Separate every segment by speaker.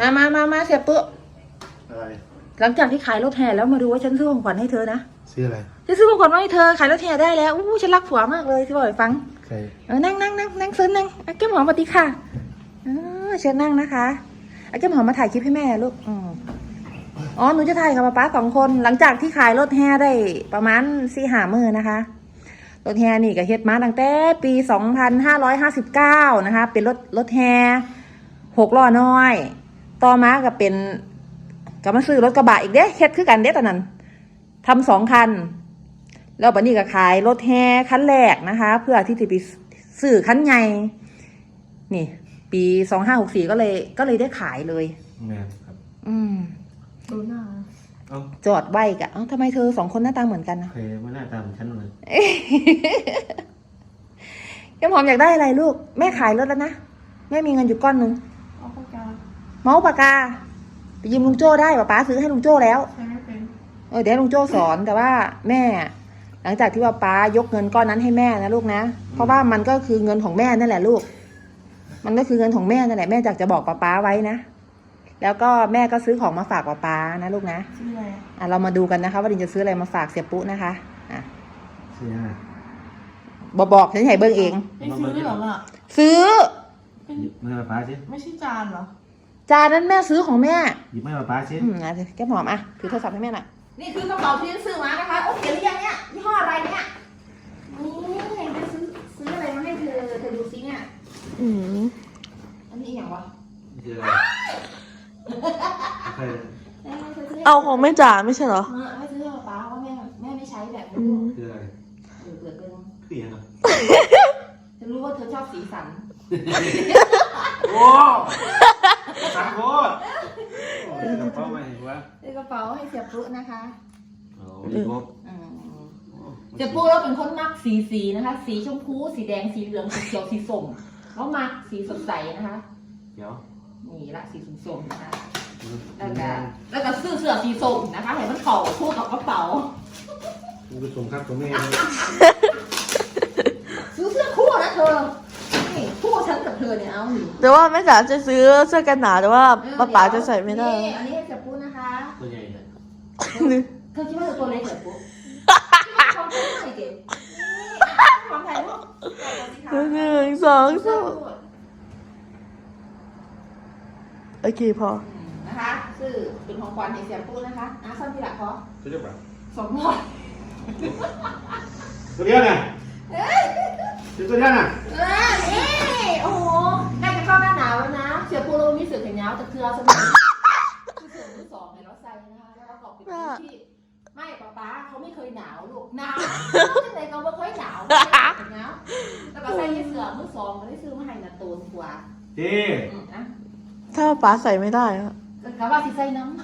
Speaker 1: มามามามาเสียปุ๊
Speaker 2: อะไร
Speaker 1: หลังจากที่ขายรถแห่แล้วมาดูว่าฉันซื้อของขวัญให้เธอนะ
Speaker 2: ซื้ออะไร
Speaker 1: ฉันซื้อของขวัญมาให้เธอขายรถแห่ได้แล้วอู้ฉันรักผัวมากเลยที่บอกให้ฟัง
Speaker 2: ใคร
Speaker 1: เออนั่งนั่งนั่งนั่งซื้อนั่งอาแก้มหอมสวัสดีค่ะเออเชิญนั่งนะคะอาแก้มหอมมาถ่ายคลิปให้แม่ลูกอืมอ๋อหนูจะถ่ายกับป๊าป๊าสองคนหลังจากที่ขายรถแห่ได้ประมาณสี่หามือนะคะรถแห่นี่ก็เฮ็ดมาตั้งแต่ปีสองพันห้าร้อยห้าสิบเก้านะคะ เป็นรถรถแห่หกล้อน้อย ต่อมาก็เป็นก็มาซื้อรถกระบะอีกเด้เฮ็ดคือกันเด้ตอนนั้นทำสองคัน แล้วบัดนี้ก็ขายรถแห่คันแรกนะคะ เพื่อที่จะไปซื้อคันใหญ่นี่ ปีสองห้าหกสี่ก็เลย ก็เลยได้ขายเลย
Speaker 2: แม่ครับ
Speaker 1: อืม
Speaker 3: ดูหน้า
Speaker 2: เอ้า
Speaker 1: จอดไว้กะเอ้าทำไมเธอสองคนหน้าตาเหมือนกันนะ
Speaker 2: เคยไม่น่าตามฉันเลย
Speaker 1: แก้มหอมอยากได้อะไรลูก แม่ขายรถแล้วนะ แม่มีเงินอยู่ก้อนหนึง
Speaker 3: เอาปากกา
Speaker 1: เมาส์ปากกา ไปยืมลุงโจ้ได้ป้าป๊าซื้อให้ลุงโจ้แล้ว
Speaker 3: ใช้ไม่เป็น
Speaker 1: เออเดี๋ยวลุงโจ้สอนแต่ว่าแม่ หลังจากที่ว่าป้ายกเงินก้อนนั้นให้แม่นะลูกนะ เพราะว่ามันก็คือเงินของแม่นั่นแหละลูก มันก็คือเงินของแม่นั่นแหละแม่อยากจะบอกป้าป้าไว้นะ แล้วก็แม่ก็ซื้อของมาฝากป้าป้านะลูกนะ
Speaker 3: ชื่ออะไรอะ
Speaker 1: อะเรามาดูกันนะคะว่าดินจะซื้ออะไรมาฝากเสียปุ๊นะคะอะ
Speaker 2: ซื้อยังไง
Speaker 1: บอกบอกฉันใหญ่เบิ้งเอง
Speaker 3: ไม่ซื้อด้วยเหรอล่ะ
Speaker 1: ซื้อ
Speaker 3: เป็น
Speaker 2: หยิบมาให้ป้าสิ
Speaker 3: ไม่ใช่จานเหรอ
Speaker 1: จานนั้นแม่ซื้อของแม่
Speaker 2: หยิบมาให้ป้าสิ
Speaker 1: อืมอะแก้มหอมอะถือโทรศัพท์ให้แม่หน่อยนี่คือกระเป๋าที่ฉันซื้อมานะคะ โอ้เขียนหรือยังเนี่ยยี่ห้ออะไรเนี่ยนี่ไปซื้อซื้ออะไรมาให้เธอเธอดูซิเนี่ย
Speaker 3: อืม
Speaker 1: อันนี้อย่างวะ
Speaker 2: ซื้ออะไรใคร
Speaker 1: แม่ไม่ซื้อให้
Speaker 3: เอาของแม่จ๋าไม่ใช่เหรอ
Speaker 1: เออไม่ซื้อให้ป๊าเพราะแม่แม่ไม่ใช้แบบ
Speaker 3: อื
Speaker 1: นี้
Speaker 3: ม
Speaker 2: ซื้ออะไร
Speaker 1: เออเกิดเรื่อง
Speaker 2: คือยังไง
Speaker 1: ฉันรู้ว่าเธอชอบสีสัน
Speaker 2: โอ้สังโคตรโอ้ยกระเป๋ามาเห็นวะ
Speaker 1: ในกระ เป๋าให้เสียปุ๊นะคะ
Speaker 2: โอ้ดีครบ
Speaker 1: อืมเสียปุ๊เราเป็นคนมักสีสีนะคะ สีชมพู สีแดง สีเหลือง สีเขียว สีส้มเขามักสีสดใสนะคะ
Speaker 2: เดี๋ยว
Speaker 1: นี่ละสีส้มๆนะคะ แล้วก็แล้วก็ซื้อเสื้อสีส้มนะคะเห็นมันเข่าคู่กับกระเป๋า
Speaker 2: มึงไปส่งครับตัวแม่
Speaker 1: ซื้อเสื้อคู่นะเธอ นี่คู่ฉันกับเธอเนี่ยเอาอยู่
Speaker 3: แต่ว่าแม่จ๋าจะซื้อเสื้อกันหนาวแต่ว่าป้าป๋าจะใส่ไม่ได้
Speaker 1: นี่อันนี้
Speaker 2: เธ
Speaker 1: อคิดว่าเธอตัวเล็กเหรอปุ๊ความเป็นใหญ่เก๋ความถ่ายรูป
Speaker 3: หนึ่งสองสามโอเคพอ
Speaker 1: นะคะซื้อเป็นของขวัญให้เสียปูนะคะอะสั้นที่หลักพอ
Speaker 2: ตัวเดียวป่ะ
Speaker 1: สองร้อย
Speaker 2: ตัวเดียวเนี่ยซื้อตัวเดียวน่ะ
Speaker 1: เออนี่โอ้โหใกล้จะเข้าหน้าหนาวแล้วนะ เสียปูเรามีเสื้อแขนยาวแต่เครือสมัยคือเสื้อมือสองเนี่ยเราใส่นะคะ แล้วเราก็เป็นผู้ที่ไม่ป๊าป๊าเขาไม่เคยหนาวลูกหนาวที่ไหนเขาไม่เคยหนาวหนาวแล้วก็ใส่เสื้อมือสองไม่ได้ซื้อมาให้นาตูนกว่า
Speaker 2: จี
Speaker 1: อืมนะ
Speaker 3: ถ้าป้าป๋าใส่ไม่ได้อะ
Speaker 1: ก็ว่าสิใส่น้ำ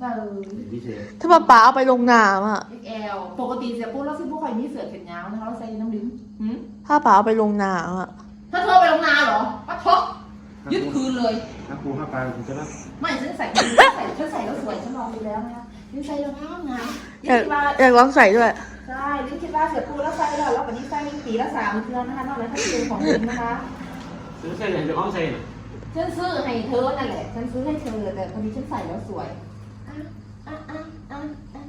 Speaker 1: เออ
Speaker 2: พิเศษ
Speaker 3: ถ้าป้าป๋าเอาไปลงน้ำอะ
Speaker 1: XL ปกติเสียปุ๊เราซื้อพวกใครมีเสื้อแขนยาวนะคะเราใส่น้ำดิ้มหืม
Speaker 3: ถ้าป๋าเอาไปลงน้ำอะ
Speaker 1: ถ้าเธอไปลงนาเหรอปะทกยึดคืนเลย
Speaker 2: ถ้าครูห้าปลาคุณจะรับ
Speaker 1: ไม่ฉันใส่ฉันใส่ฉันใส่ องดูแล้วนะคะฉันใส่แล้วงามงาม
Speaker 3: อยาก
Speaker 1: คิดว่า
Speaker 3: อยากลองใส่ด้วย
Speaker 1: ใช่ลิ้นคิดว่าเสือปูแล้วใส่แล้วแล้ววันนี้ใส่ปีละสามเดือนนะคะนอกนั้นถ้าเป็นของคุณนะคะ
Speaker 2: ซื้อใส่ไหนจะห้องใส่
Speaker 1: ฉันซื้อให้เธอนั่นแหละฉันซื้อให้เธอแต่พอดีฉันใส่แล้วสวยอะอะอะอะอะ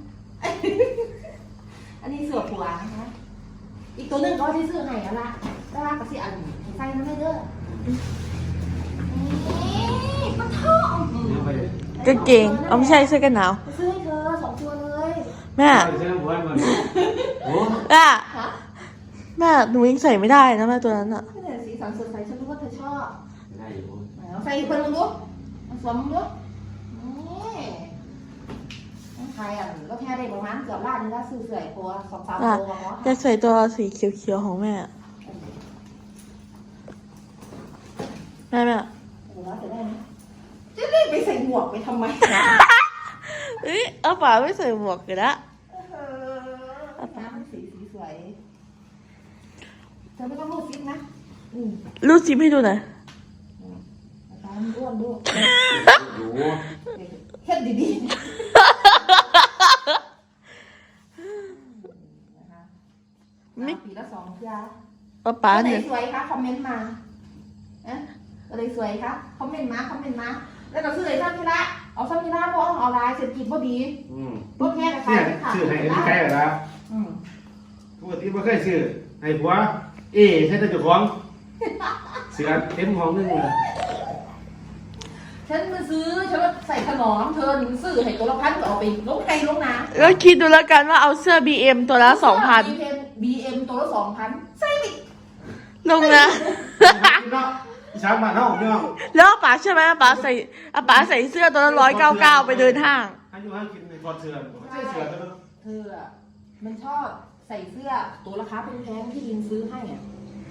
Speaker 1: อันนี้เสือผัวนะคะอีกตัวหนึ่งก็ที่ซื้อให้แล้วล่ะแล้วล่ะก็สิอันใส่นะแม่เด้อนี่ปะทอง
Speaker 2: เดี๋ยวไป
Speaker 3: กางเกงเอาไม่ใช่เสื้อกันหนาว
Speaker 1: ซื้อให้เธอสองตัวเลย
Speaker 3: แม่
Speaker 2: ใส่น้ำหัวมันโอ้
Speaker 3: แม่
Speaker 1: ฮะ
Speaker 3: แม่หนูยังใส่ไม่ได้นะแม่ตัวนั้นอะ
Speaker 1: ไม่แต่สีสันสดใสฉันรู้ว่าเธอชอบ
Speaker 2: ได้อยู่
Speaker 1: เอาใส่อีกคนลงดูเอาสวมลงดูนี่ต้องใครอะก็แค่ได้ประมาณเกือบล้านนึงแล้วซื้อเสื่อยตัวสองสามตัวเนาะ
Speaker 3: อยากใส่ตัวสีเขียวๆของแม่แม่แม่
Speaker 1: วกไปทำไมนะ
Speaker 3: เอ้ยเอาป๋าไม่ใส่หมวกกันละ
Speaker 1: เออน้ำมันสีสีสวยเธอไม่ต้องรูดซิปนะ อืม
Speaker 3: รูดซิปให้ดูหน่อย
Speaker 1: ตามันอ้วนด้วย
Speaker 2: โอ้
Speaker 1: เฮ็ดดีๆนะคะปีละสองเทื่อ
Speaker 3: ป้าป๋า
Speaker 1: ตัวไหน
Speaker 3: เนี่ย
Speaker 1: สวยคะคอมเมนต์มาอะอะไรสวยคะคอมเมนต์มาคอมเมนต์มา แล้วก็ซื้อไอ้ซ้ำทีละเอาซ้ำทีละเพราะเอาออนไลน์เศรษฐกิจบ่ดี
Speaker 2: อืม
Speaker 1: รถแห่กับใคร
Speaker 2: เนี่ย
Speaker 1: ค่ะ
Speaker 2: ชื่อให้กันใกล้แล้ว
Speaker 1: อืม
Speaker 2: ปกติไม่เคยซื้อให้ผัว เอใช่แต่เจ้าของเสือเต็มห้องนึงเลย
Speaker 1: ฉันมาซื้อฉันมาใส่ขนมเธอหนูซื้อให้ตัวละพันก็เอาไปลงไทยลงน้ำ
Speaker 3: แล้วคิดดูแล้วกันว่าเอาเสื้อ BM ตัวละสองพัน
Speaker 1: บีเอ็มตัวละสองพันใส่ไป
Speaker 3: ลงนะ
Speaker 2: เนาะ อีสานบ้านเฮาเนาะ
Speaker 3: แล้วอาป๋าใช่ไหมอาป๋าใส่อาป๋าใส่เสื้อตัวละร้อยเก้าเก้าไปเดินห้าง
Speaker 2: อายุห้ากินในคอนเสือไม่ใช่เสือแต่มัน
Speaker 1: เธออะมันชอบใส่เสื้อตัวราคาแพงๆที่ลินซื้อให้อะ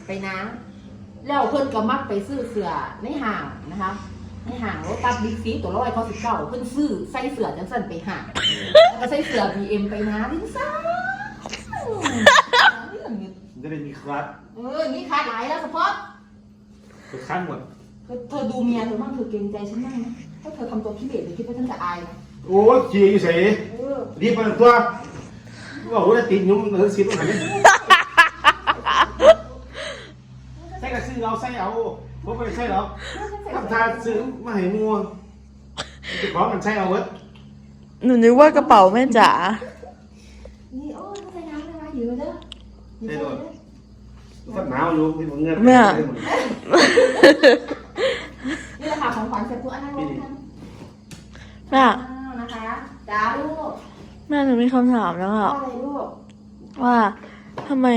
Speaker 1: ไปน้ำแล้วเพิ่นก็มักไปซื้อเสื้อในห้างนะคะ ในห้างรถตัดบิ๊กซีตัวละร้อยเก้าสิบเก้าเพิ่นซื้อใส่เสื้อจังสั่นไปห้างแล้วก็ใส่เสื้อบีเอ็มไปน้ำดิ้งซ่า
Speaker 2: จะได้มีคลาส
Speaker 1: เออนี่ขาดหลายแล้วเฉพาะ
Speaker 2: เปิดขั้นหมด
Speaker 1: เธอเธอดูเมียเธอบ้างเธอเกรงใจฉันบ้างไหมถ้าเธอทำตัวขี้เหร่เธอคิดว่าฉันจะอายไหม
Speaker 2: โอ้ยขี้อยู่ใส่
Speaker 1: เออ
Speaker 2: รีบมาตัวว่าโอ้ยติดยุ่งเออสิต้องหันใส่กระซื้อเราใส่เอาผมไม่ใช่หรอกทำทาซื้อมาให้มัวจะขอมันใช่เอาเว้ย
Speaker 3: หนูนึกว่ากระเป๋าแม่จ๋า
Speaker 1: นี่โอ้ยใส่น้ำอะไรอยู่เด้ออยู่ใส่เด้อ
Speaker 2: ก็หนาวอยู่ที่ผมเงิน
Speaker 3: แม่
Speaker 1: นี่แหละค่ะของขวัญเสร็จปุ๊บอันนั้นลงนะ
Speaker 3: แม่
Speaker 1: อ้าวนะคะจ้าลูก
Speaker 3: แม่หนูมีคำถามแล้ว
Speaker 1: ว่า
Speaker 3: อะ
Speaker 1: อะไรลูก
Speaker 3: ว่าทำไม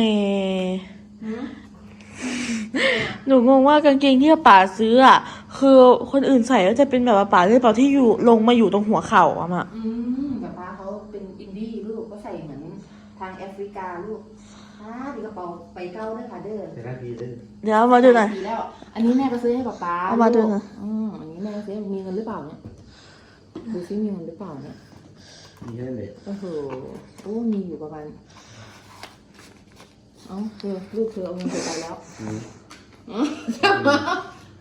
Speaker 1: หืม
Speaker 3: หนูงงว่ากางเกงที่อาป๋าซื้ออะคือคนอื่นใส่ก็จะเป็นแบบอาป๋าหรือเปล่าที่อยู่ลงมาอยู่ตรงหัวเข่าอะมา
Speaker 1: อืมแบบว่าเขาเป็นอินดี้ลูกก็ใส่เหมือนทางแอฟริกาลูก อ่าดีกระเป๋าไปเก้าเด้อค่ะเด้อ
Speaker 2: แต่ละทีเลย
Speaker 3: เดี๋ยวเอามาดูหน่อย
Speaker 1: ดีแล้ว อันนี้แม่ก็ซื้อให้ป๊าป๊า
Speaker 3: เอามาดูหน่อย
Speaker 1: อืมอันนี้แม่ก็ซื้อให้มีเงินหรือเปล่าเนี่ยดูซิมีเงินหรือเปล่าเนี่ย
Speaker 2: มีแค่ไหน
Speaker 1: โอ้โหโอ้มีอยู่ประมาณเอ้าเธอลูกเธอเอาเงินเธอไปแล้ว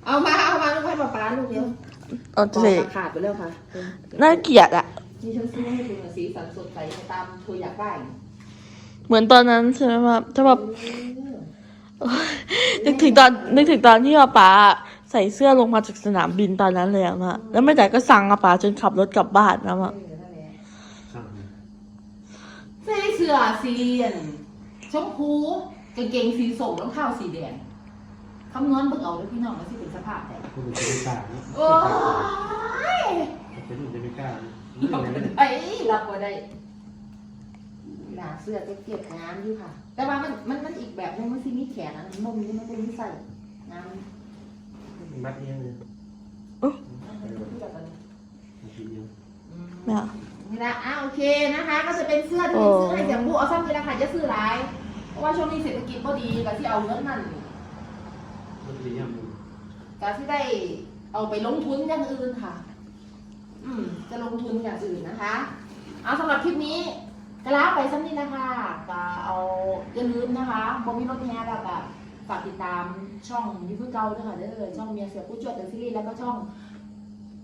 Speaker 1: เอามาเอามาลูกให้ป๊าป๊าลูกเดียว
Speaker 3: เอา
Speaker 1: ปอก
Speaker 3: สิ
Speaker 1: ขาดไปแล้วค่ะเออ
Speaker 3: น่าเกลียดอะ
Speaker 1: นี่ฉันซื้อให้คุณสีสันสดใสตามเธออยากได้
Speaker 3: เหมือนตอนนั้นใช่ไหมว่าถ้าแบบ
Speaker 1: เออ
Speaker 3: นึกถึงตอนนึกถึงตอนที่อาป๋าใส่เสื้อลงมาจากสนามบินตอนนั้นเลยอะมาแล้วแม่จ๋าก็สั่งอาป๋าจนขับรถกลับบ้านนะมา
Speaker 1: เออนั่นแหละ
Speaker 2: สั่ง
Speaker 1: ใส่เสื้อสีอันชมพูกางเกงสีส้มรองเท้าสีแดงคำนวณเบิ่งเอาเลยพี่น้องว่าสิเป็นสภาพแต่
Speaker 2: คุณจะไม่กล้า
Speaker 1: โอ้ย
Speaker 2: เป็นหนุ่มจะไม่กล้า
Speaker 1: รับบ่ได้รับบ่ได้ หนาเสื้อเก็บๆงามอยู่ค่ะ แต่ว่ามันมันมันอีกแบบนึงมันสิมีแขนอันนั้นบ่มีมันบ่มีใส่งาม
Speaker 2: มัดเองเลย
Speaker 1: ที่แบบนั้น
Speaker 2: ทีเดียว
Speaker 3: แม่อะ
Speaker 1: นี่ละอะโอเคนะคะ ก็จะเป็นเสื้อที่ซื้อให้เสียบูเอาซ้ำทีละค่ะจะซื้อหลายเพราะว่าช่วงนี้เศรษฐกิจก็ดีกับที่เอาเงินนั่น
Speaker 2: มันจะยัง
Speaker 1: กับที่ได้เอาไปลงทุนอย่างอื่นค่ะ อืมจะลงทุนอย่างอื่นนะคะ เอาสำหรับคลิปนี้ ก็ลาไปสักนิดนะคะก็เอาอย่าลืมนะคะบอมีรถแฮแล้วก็ฝากติดตามช่องยูทูบเก่าด้วยค่ะเด้อช่องเมียเสือผู้จวดเดอะซีรีส์แล้วก็ช่อง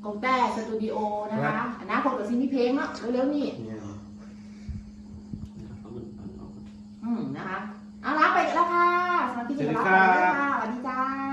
Speaker 1: กองแต้สตูดิโอนะคะอนาคตกับซินนี่เพลงเนาะเร็วๆนี่
Speaker 2: เนี่ย
Speaker 1: อืมนะคะเอาลาไปกันแล้วค่ะสำหรับคลิปนี้ก็ลาไปแล้วค่ะ